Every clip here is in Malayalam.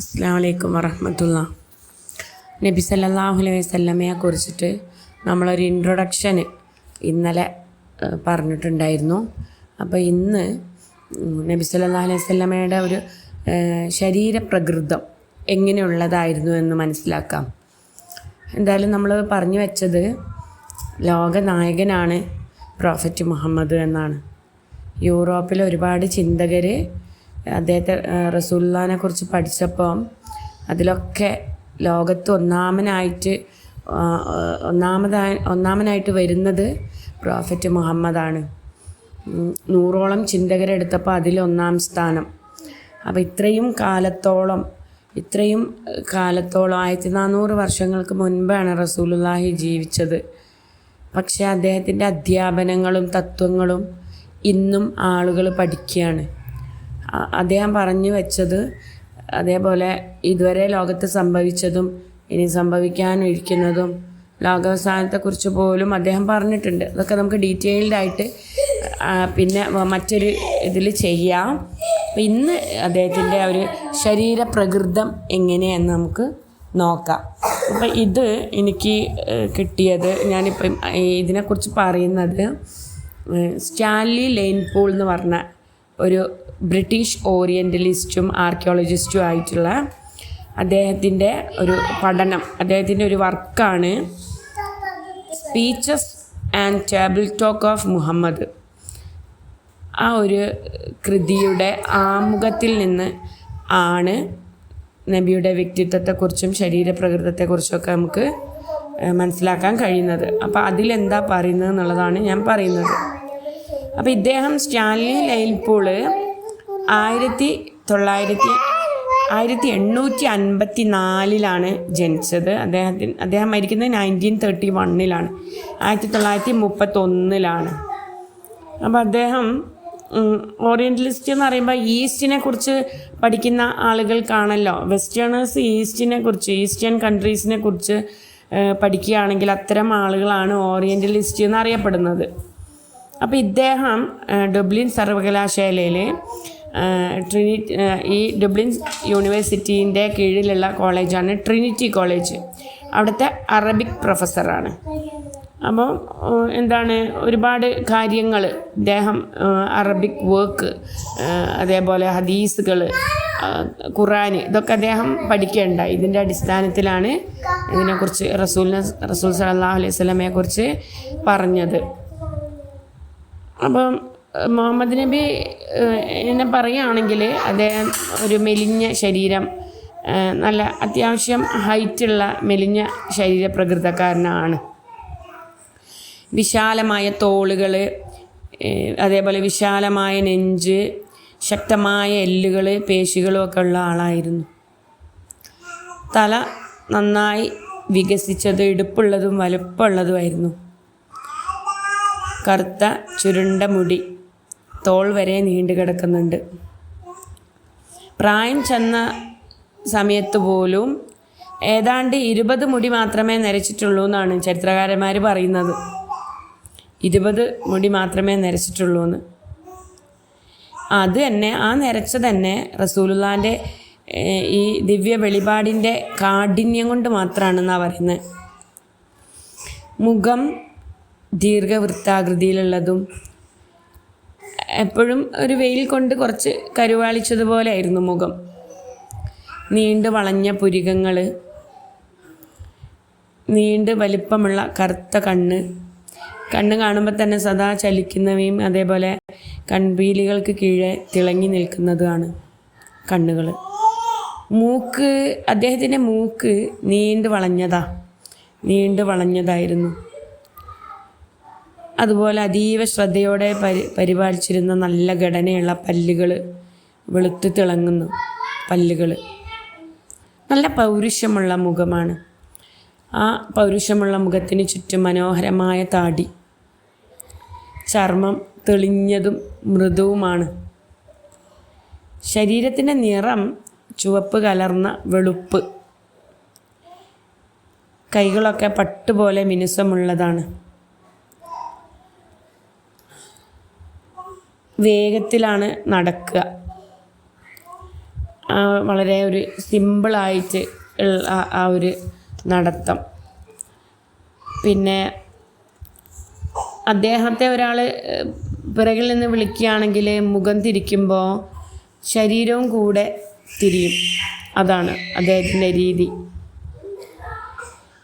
അസ്സാം വലൈക്കും വറഹമത്തുള്ള. നബി സല്ലാഹു അലൈഹി വല്ലമയെ കുറിച്ചിട്ട് നമ്മളൊരു ഇൻട്രൊഡക്ഷന് ഇന്നലെ പറഞ്ഞിട്ടുണ്ടായിരുന്നു. അപ്പോൾ ഇന്ന് നബി സല്ലാഹു അലൈഹി വല്ലമയുടെ ഒരു ശരീര ശരീരപ്രകൃതം എങ്ങനെയുള്ളതായിരുന്നു എന്ന് മനസ്സിലാക്കാം. എന്തായാലും നമ്മൾ പറഞ്ഞു വെച്ചത് ലോകനായകനാണ് പ്രോഫറ്റ് മുഹമ്മദ് എന്നാണ്. യൂറോപ്പിൽ ഒരുപാട് ചിന്തകർ അദ്ദേഹത്തെ റസൂല്ലാനെ കുറിച്ച് പഠിച്ചപ്പം അതിലൊക്കെ ലോകത്ത് ഒന്നാമനായിട്ട് ഒന്നാമതായി ഒന്നാമനായിട്ട് വരുന്നത് പ്രോഫറ്റ് മുഹമ്മദാണ്. നൂറോളം ചിന്തകരെടുത്തപ്പോൾ അതിലൊന്നാം സ്ഥാനം. അപ്പോൾ ഇത്രയും കാലത്തോളം ഇത്രയും കാലത്തോളം ആയിരത്തി നാനൂറ് വർഷങ്ങൾക്ക് മുൻപാണ് റസൂലുല്ലാഹി ജീവിച്ചത്. പക്ഷേ അദ്ദേഹത്തിന്റെ അധ്യാപനങ്ങളും തത്വങ്ങളും ഇന്നും ആളുകൾ പഠിക്കുകയാണ്. അദ്ദേഹം പറഞ്ഞു വെച്ചത് അതേപോലെ ഇതുവരെ ലോകത്ത് സംഭവിച്ചതും ഇനി സംഭവിക്കാനിരിക്കുന്നതും ലോകാവസാനത്തെക്കുറിച്ച് പോലും അദ്ദേഹം പറഞ്ഞിട്ടുണ്ട്. അതൊക്കെ നമുക്ക് ഡീറ്റെയിൽഡായിട്ട് പിന്നെ മറ്റൊരു ഇതിൽ ചെയ്യാം. അപ്പം ഇന്ന് അദ്ദേഹത്തിന്റെ ഒരു ശരീരപ്രകൃതം എങ്ങനെയെന്ന് നമുക്ക് നോക്കാം. അപ്പം ഇത് എനിക്ക് കിട്ടിയത് ഞാനിപ്പം ഇതിനെക്കുറിച്ച് പറയുന്നത് സ്റ്റാൻലി ലെയിൻപൂൾ എന്ന് പറഞ്ഞ ഒരു ബ്രിട്ടീഷ് ഓറിയന്റലിസ്റ്റും ആർക്കിയോളജിസ്റ്റും ആയിട്ടുള്ള അദ്ദേഹത്തിന്റെ ഒരു പഠനം അദ്ദേഹത്തിന്റെ ഒരു വർക്കാണ് speeches and table talk of Muhammad. ആ ഒരു കൃതിയുടെ ആമുഖത്തിൽ നിന്ന് ആണ് നബിയുടെ വ്യക്തിത്വത്തെക്കുറിച്ചും ശരീരപ്രകൃതത്തെക്കുറിച്ചൊക്കെ നമുക്ക് മനസ്സിലാക്കാൻ കഴിയുന്നത്. അപ്പോൾ അതിലെന്താ പറയുന്നത് എന്നുള്ളതാണ് ഞാൻ പറയുന്നത്. അപ്പോൾ ഇദ്ദേഹം സ്റ്റാൻലി ലൈൽപൂൾ ആയിരത്തി തൊള്ളായിരത്തി ആയിരത്തി എണ്ണൂറ്റി അൻപത്തി നാലിലാണ് ജനിച്ചത്. അദ്ദേഹത്തിന് അദ്ദേഹം മരിക്കുന്നത് നയന്റീൻ തേർട്ടി വണ്ണിലാണ് ആയിരത്തി തൊള്ളായിരത്തി മുപ്പത്തൊന്നിലാണ് അപ്പോൾ അദ്ദേഹം ഓറിയന്റലിസ്റ്റ് എന്ന് പറയുമ്പോൾ ഈസ്റ്റിനെ കുറിച്ച് പഠിക്കുന്ന ആളുകൾക്കാണല്ലോ. വെസ്റ്റേണേഴ്സ് ഈസ്റ്റിനെ കുറിച്ച് ഈസ്റ്റേൺ കൺട്രീസിനെ കുറിച്ച് പഠിക്കുകയാണെങ്കിൽ അത്തരം ആളുകളാണ് ഓറിയന്റലിസ്റ്റ് എന്നറിയപ്പെടുന്നത് അപ്പോൾ ഇദ്ദേഹം ഡബ്ലിൻ സർവകലാശാലയിൽ ട്രിനി ഈ ഡബ്ലിൻ യൂണിവേഴ്സിറ്റീന്റെ കീഴിലുള്ള കോളേജാണ് ട്രിനിറ്റി കോളേജ്. അവിടുത്തെ അറബിക് പ്രൊഫസറാണ്. അപ്പോൾ എന്താണ് ഒരുപാട് കാര്യങ്ങൾ ഇദ്ദേഹം അറബിക് വർക്ക് അതേപോലെ ഹദീസുകൾ ഖുറാൻ ഇതൊക്കെ അദ്ദേഹം പഠിക്കേണ്ട ഇതിന്റെ അടിസ്ഥാനത്തിലാണ് ഇതിനെക്കുറിച്ച് റസൂലിനെ റസൂൽ സലാഹു അലൈഹി സ്വലമയെക്കുറിച്ച് പറഞ്ഞത്. അപ്പം മുഹമ്മദ് നബി എന്നെ പറയുകയാണെങ്കിൽ അദ്ദേഹം ഒരു മെലിഞ്ഞ ശരീരം നല്ല അത്യാവശ്യം ഹൈറ്റുള്ള മെലിഞ്ഞ ശരീര പ്രകൃതക്കാരനാണ്. വിശാലമായ തോളുകൾ അതേപോലെ വിശാലമായ നെഞ്ച് ശക്തമായ എല്ലുകൾ പേശികളും ഒക്കെ ഉള്ള ആളായിരുന്നു. തല നന്നായി വികസിച്ചത് ഇടുപ്പുള്ളതും വലുപ്പമുള്ളതുമായിരുന്നു കറുത്ത ചുരുണ്ട മുടി തോൾ വരെ നീണ്ടു കിടക്കുന്നുണ്ട്. പ്രായം ചെന്ന സമയത്ത് പോലും ഏതാണ്ട് ഇരുപത് മുടി മാത്രമേ നരച്ചിട്ടുള്ളൂ എന്നാണ് ചരിത്രകാരന്മാർ പറയുന്നത്. ഇരുപത് മുടി മാത്രമേ നരച്ചിട്ടുള്ളൂ എന്ന്. അത് തന്നെ ആ നരച്ച തന്നെ റസൂലുല്ലാന്റെ ഈ ദിവ്യ വെളിപാടിന്റെ കാഠിന്യം കൊണ്ട് മാത്രമാണെന്നാണ് പറയുന്നത്. മുഖം ദീർഘവൃത്താകൃതിയിലുള്ളതും എപ്പോഴും ഒരു വെയിൽ കൊണ്ട് കുറച്ച് കരുവാളിച്ചതുപോലെ ആയിരുന്നു മുഖം. നീണ്ടു വളഞ്ഞ പുരികങ്ങൾ നീണ്ട് വലിപ്പമുള്ള കറുത്ത കണ്ണ്. കണ്ണ് കാണുമ്പോൾ തന്നെ സദാ ചലിക്കുന്നവയും അതേപോലെ കൺപീലികൾക്ക് കീഴെ തിളങ്ങി നിൽക്കുന്നതുമാണ് കണ്ണുകൾ മൂക്ക് അദ്ദേഹത്തിന്റെ മൂക്ക് നീണ്ടു വളഞ്ഞതാ നീണ്ടു വളഞ്ഞതായിരുന്നു. അതുപോലെ അതീവ ശ്രദ്ധയോടെ പരി പരിപാലിച്ചിരുന്ന നല്ല ഘടനയുള്ള പല്ലുകൾ വെളുത്ത് തിളങ്ങുന്നു പല്ലുകൾ നല്ല പൗരുഷമുള്ള മുഖമാണ്. ആ പൗരുഷമുള്ള മുഖത്തിന് ചുറ്റും മനോഹരമായ താടി. ചർമ്മം തെളിഞ്ഞതും മൃദുവുമാണ്. ശരീരത്തിന്റെ നിറം ചുവപ്പ് കലർന്ന വെളുപ്പ്. കൈകളൊക്കെ പട്ടുപോലെ മിനുസമുള്ളതാണ്. വേഗത്തിലാണ് നടക്കുക. വളരെ ഒരു സിമ്പിളായിട്ട് ഉള്ള ആ ഒരു നടത്തം. പിന്നെ അദ്ദേഹത്തെ ഒരാൾ പിറകിൽ നിന്ന് വിളിക്കുകയാണെങ്കിൽ മുഖം തിരിക്കുമ്പോൾ ശരീരവും കൂടെ തിരിയും. അതാണ് അദ്ദേഹത്തിന്റെ രീതി.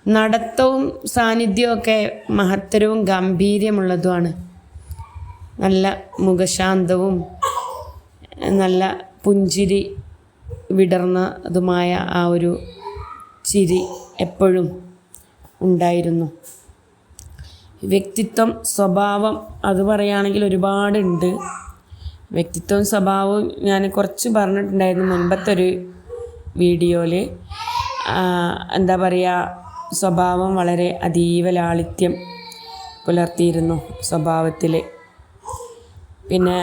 നടത്തവും സാന്നിധ്യവും ഒക്കെ മഹത്തരവും ഗംഭീര്യമുള്ളതുമാണ് നല്ല മുഖശാന്തവും നല്ല പുഞ്ചിരി വിടർന്നതുമായ ആ ഒരു ചിരി എപ്പോഴും ഉണ്ടായിരുന്നു. വ്യക്തിത്വം സ്വഭാവം അത് പറയുകയാണെങ്കിൽ ഒരുപാടുണ്ട്. വ്യക്തിത്വവും സ്വഭാവവും ഞാൻ കുറച്ച് പറഞ്ഞിട്ടുണ്ടായിരുന്നു മുൻപത്തെ ഒരു വീഡിയോയിൽ എന്താ പറയുക സ്വഭാവം വളരെ അതീവ ലാളിത്യം പുലർത്തിയിരുന്നു സ്വഭാവത്തിൽ പിന്നെ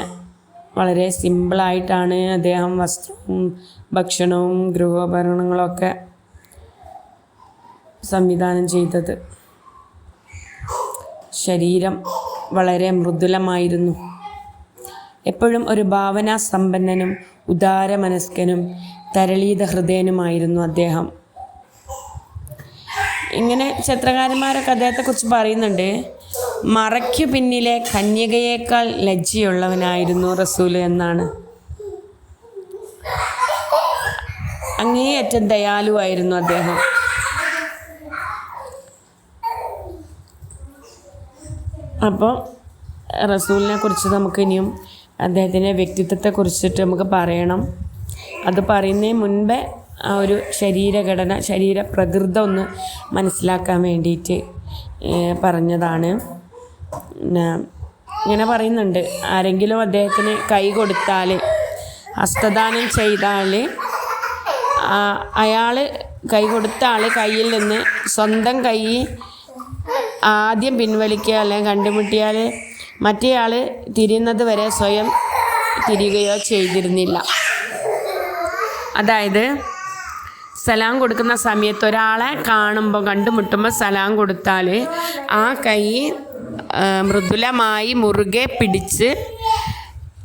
വളരെ സിമ്പിളായിട്ടാണ് അദ്ദേഹം വസ്ത്രവും ഭക്ഷണവും ഗൃഹോപകരണങ്ങളൊക്കെ സംവിധാനം ചെയ്തത്. ശരീരം വളരെ മൃദുലമായിരുന്നു. എപ്പോഴും ഒരു ഭാവനാ സമ്പന്നനും ഉദാരമനസ്കനും തരളീത ഹൃദയനുമായിരുന്നു അദ്ദേഹം. ഇങ്ങനെ ചിത്രകാരന്മാരൊക്കെ അദ്ദേഹത്തെക്കുറിച്ച് പറയുന്നുണ്ട്. മറയ്ക്കു പിന്നിലെ കന്യകയേക്കാൾ ലജ്ജയുള്ളവനായിരുന്നു റസൂൽ എന്നാണ്. അങ്ങേയറ്റം ദയാലുവായിരുന്നു അദ്ദേഹം. അപ്പോൾ റസൂലിനെ കുറിച്ച് നമുക്ക് ഇനിയും അദ്ദേഹത്തിന്റെ വ്യക്തിത്വത്തെ കുറിച്ചിട്ട് നമുക്ക് പറയണം. അത് പറയുന്നതിന് മുൻപേ ആ ഒരു ശരീരഘടന ശരീരപ്രകൃതം ഒന്ന് മനസ്സിലാക്കാൻ വേണ്ടിയിട്ട് പറഞ്ഞതാണ്. പിന്നെ ഇങ്ങനെ പറയുന്നുണ്ട്. ആരെങ്കിലും അദ്ദേഹത്തിന് കൈ കൊടുത്താൽ ഹസ്തദാനം ചെയ്താൽ അയാൾ കൈ കൊടുത്ത ആൾ കയ്യിൽ നിന്ന് സ്വന്തം കൈ ആദ്യം പിൻവലിക്കുക അല്ലെങ്കിൽ കണ്ടുമുട്ടിയാൽ മറ്റേ ആൾ തിരിയുന്നത് വരെ സ്വയം തിരിയുകയോ ചെയ്തിരുന്നില്ല. അതായത് സലാം കൊടുക്കുന്ന സമയത്ത് ഒരാളെ കാണുമ്പോൾ കണ്ടുമുട്ടുമ്പോൾ സലാം കൊടുത്താൽ ആ കൈ മൃദുലമായി മുറുകെ പിടിച്ച്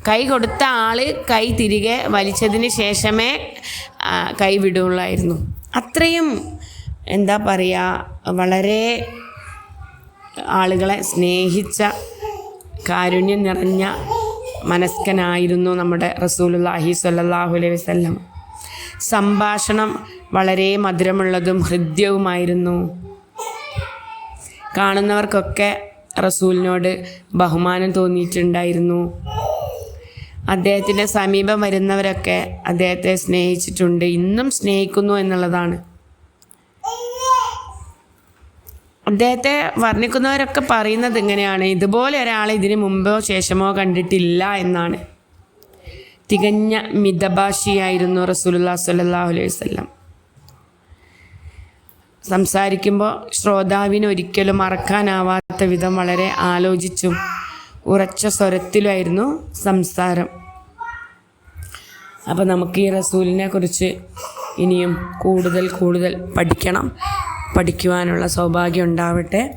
കൈ കൊടുത്ത ആൾ കൈ തിരികെ വലിച്ചതിന് ശേഷമേ കൈ വിടുള്ളായിരുന്നു അത്രയും എന്താ പറയുക വളരെ ആളുകളെ സ്നേഹിച്ച കാരുണ്യം നിറഞ്ഞ മനസ്കനായിരുന്നു നമ്മുടെ റസൂലുള്ളാഹി സ്വല്ലല്ലാഹു അലൈഹി വസല്ലം. സംഭാഷണം വളരെ മധുരമുള്ളതും ഹൃദ്യവുമായിരുന്നു. കാണുന്നവർക്കൊക്കെ റസൂലിനോട് ബഹുമാനം തോന്നിയിട്ടുണ്ടായിരുന്നു. അദ്ദേഹത്തിന്റെ സമീപം വരുന്നവരൊക്കെ അദ്ദേഹത്തെ സ്നേഹിച്ചിട്ടുണ്ട്. ഇന്നും സ്നേഹിക്കുന്നു എന്നുള്ളതാണ്. അദ്ദേഹത്തെ വർണിക്കുന്നവരൊക്കെ പറയുന്നത് ഇങ്ങനെയാണ്. ഇതുപോലെ ഒരാളെ ഇതിനു മുമ്പോ ശേഷമോ കണ്ടിട്ടില്ല എന്നാണ്. തികഞ്ഞ മിതഭാഷിയായിരുന്നു റസൂലുല്ലാ സ്വല്ലല്ലാഹു അലൈഹി വസല്ലം. സംസാരിക്കുമ്പോൾ ശ്രോതാവിന് ഒരിക്കലും മറക്കാനാവാത്ത വിധം വളരെ ആലോചിച്ചും ഉറച്ച സ്വരത്തിലായിരുന്നു സംസാരം. അപ്പോൾ നമുക്ക് ഈ റസൂലിനെ കുറിച്ച് ഇനിയും കൂടുതൽ കൂടുതൽ പഠിക്കണം. പഠിക്കുവാനുള്ള സൗഭാഗ്യം ഉണ്ടാവട്ടെ.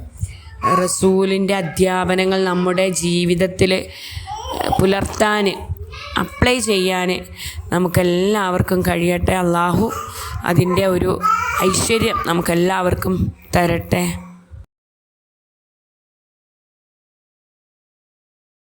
റസൂലിന്റെ അധ്യാപനങ്ങൾ നമ്മുടെ ജീവിതത്തിൽ പുലർത്താൻ അപ്ലൈ ചെയ്യാൻ നമുക്കെല്ലാവർക്കും കഴിയട്ടെ. അള്ളാഹു അതിന്റെ ഒരു ഐശ്വര്യം നമുക്കെല്ലാവർക്കും തരട്ടെ.